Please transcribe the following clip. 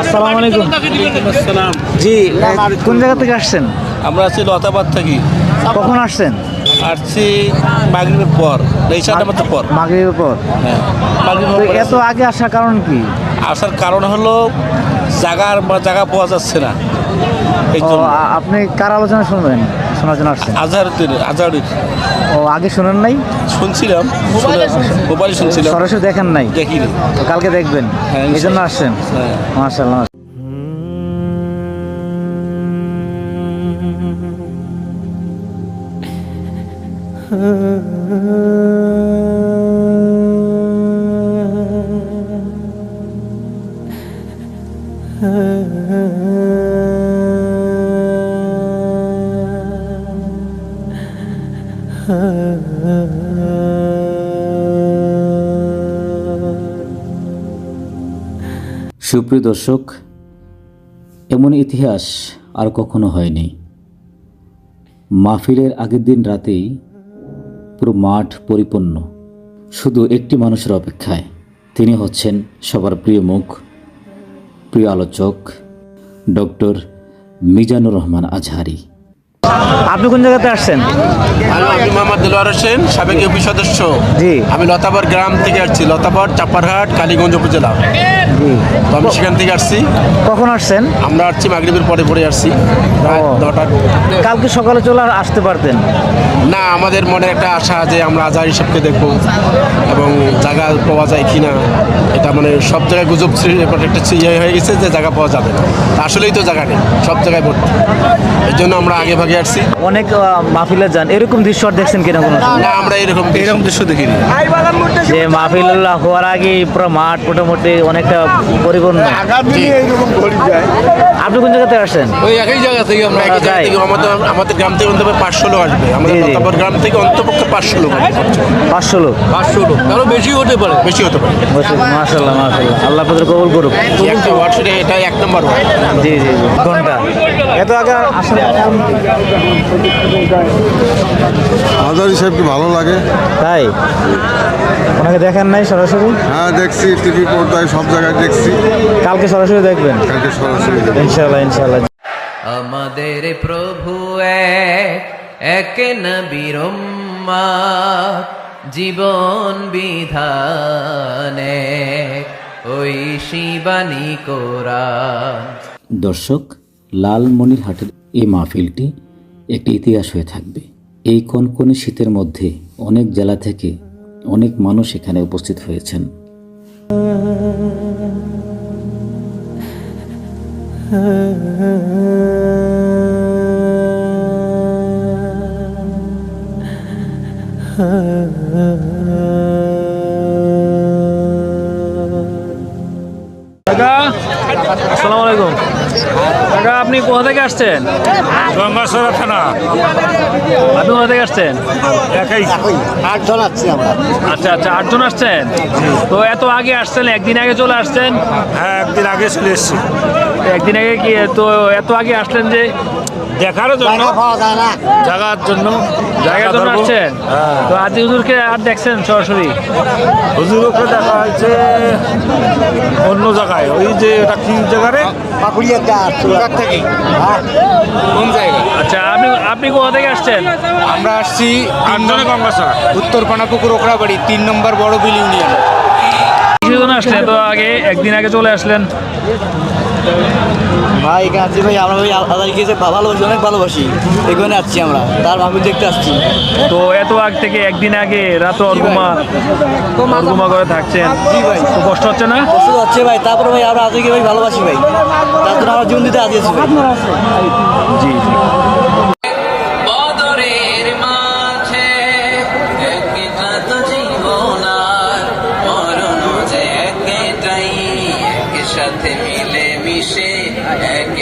আসসালামু আলাইকুম। আসসালাম। জি কোন জায়গা থেকে আসছেন? আমরা আছি লতাবাদ থেকে। কখন আসছেন? আসছি মাগরিবের পর। এই সাত নামাজের পর। মাগরিবের পর হ্যাঁ এত আগে আসার কারণ কি? আসার কারণ হলো জায়গার জায়গা পাওয়া যাচ্ছে না। আপনি কার আলোচনা শুনবেন? শোনার জন্য আসছেন আজহারুদ্দিন আজহারুদ্দিন ও আগে শুনেন নাই? শুনছিলাম। মোবাইলে শুনছিলাম। সরাসরি দেখেন নাই? দেখিনি। তো কালকে দেখবেন। হ্যাঁ, এই জন্য আসছেন। হ্যাঁ। মার্শাল্লাহ সুপ্রিয় দর্শক, এমন ইতিহাস আর কখনো হয়নি। মাহফিলের আগের দিন রাতেই পুরো মাঠ পরিপূর্ণ। শুধু একটি মানুষের অপেক্ষায়। তিনি হচ্ছেন সবার প্রিয় মুখ, প্রিয় আলোচক, ডক্টর মিজানুর রহমান আজহারি। আপনি কোন জায়গাতে আসছেন? আমি মোহাম্মদ দিলওয়ার হোসেন সাবেক ইউপি সদস্য। জি। আমি লতাবার গ্রাম থেকে আসছি লতাবার চাপারহাট কালীগঞ্জ উপজেলা। জি। তো আমি সেখান থেকে আসছি। কখন আসছেন? আমরা আসছি মাগরিবের পরে পরে আসছি নটা কালকে সকালে চলে আসতে পারতেন? না আমাদের মনে একটা আশা যে আমরা আজহার হিসাবকে দেখব এবং জায়গা পাওয়া যায় কিনা এটা মানে সব জায়গায় গুজব একটা ইয়ে হয়ে গেছে যে জায়গা পাওয়া যাবে আসলেই তো জায়গা নেই সব জায়গায় ভর্তি। এই জন্য আমরা আগে ভাগে আসছি। অনেক আহ, মাহফিলে যান। এরকম দৃশ্য আর দেখছেন কিনা কোনো? না আমরা এরকম এরকম দৃশ্য দেখিনি। যে মাহফিল হওয়ার আগে পুরো মাঠ মোটামুটি অনেকটা পরিপূর্ণ। আপনি কোন জায়গাতে আসছেন? ওই একই জায়গা থেকে আমরা একই জায়গা থেকে আমাদের আমাদের গ্রাম থেকে অন্তত পাঁচশো লোক আসবে। আমাদের। গ্রাম থেকে অন্তপক্ষে পাঁচশো লোক। পাঁচশো লোক? পাঁচশো লোক। আরও বেশি হতে পারে। বেশি হতে পারে। মাসাল্লাহ মাসাল্লাহ আল্লাহ আপনাদের কবুল করুক। এটা এক নম্বর জি জি জি। ঘণ্টা। এত আগে আসলে সাহেবকে ভালো লাগে? তাই? ওনাকে দেখেন নাই সরাসরি? হ্যাঁ দেখছি টিভি পর্দায় সব জায়গায় দেখছি। কালকে সরাসরি দেখবেন? কালকে সরাসরি দেখি। ইনশাল্লাহ ইনশাল্লাহ আমাদের প্রভু এক এক নবীর জীবন বিধানে ওই শিবানী কোরআন। দর্শক লালমনিরহাটের এই মাহফিলটি একটি ইতিহাস হয়ে থাকবে। এই কনকনে শীতের মধ্যে অনেক জেলা থেকে অনেক মানুষ এখানে উপস্থিত হয়েছেন। আসসালামু আলাইকুম। কাকা আপনি কোথা থেকে আসছেন? গঙ্গাসরা থানা। আপনি কোথা থেকে আসছেন? একাই। আচ্ছা আচ্ছা আটজন আসছেন? তো এত আগে আসছেন একদিন আগে চলে আসছেন? হ্যাঁ একদিন আগে চলে এসছি। একদিন আগে কি তো এত আগে আসলেন যে দেখারও জন্য। জায়গার জন্য। জায়গার জন্য আসছেন? হ্যাঁ। তো আজ হুজুরকে আর দেখছেন সরাসরি? হুজুরকে দেখা হয়েছে অন্য জায়গায়। ওই যে এটা কি জায়গারে? কোন জায়গা? আচ্ছা আপনি আপনি কোথা থেকে আসছেন? আমরা আসছি আটজনে গঙ্গাসরা উত্তর পানাপুকুর ওকরাবাড়ি তিন নম্বর বড় বিল ইউনিয়ন কিসের জন্য আসলেন এত আগে একদিন আগে চলে আসলেন। ভাই এখানে আসছি ভাই আমরা ভাই আদারিকে যে ভালোবাসি অনেক ভালোবাসি। এখানে আসছি আমরা তার মাহফিল দেখতে আসছি। তো এত আগ থেকে একদিন আগে রাত অর্গুমা অর্গুমা করে থাকছেন। তো কষ্ট হচ্ছে না? কষ্ট হচ্ছে ভাই তারপরে ভাই আমরা আদারিকে ভাই ভালোবাসি ভাই। তার জন্য আমরা জীবন দিতে ভাই। জি জি। বদরের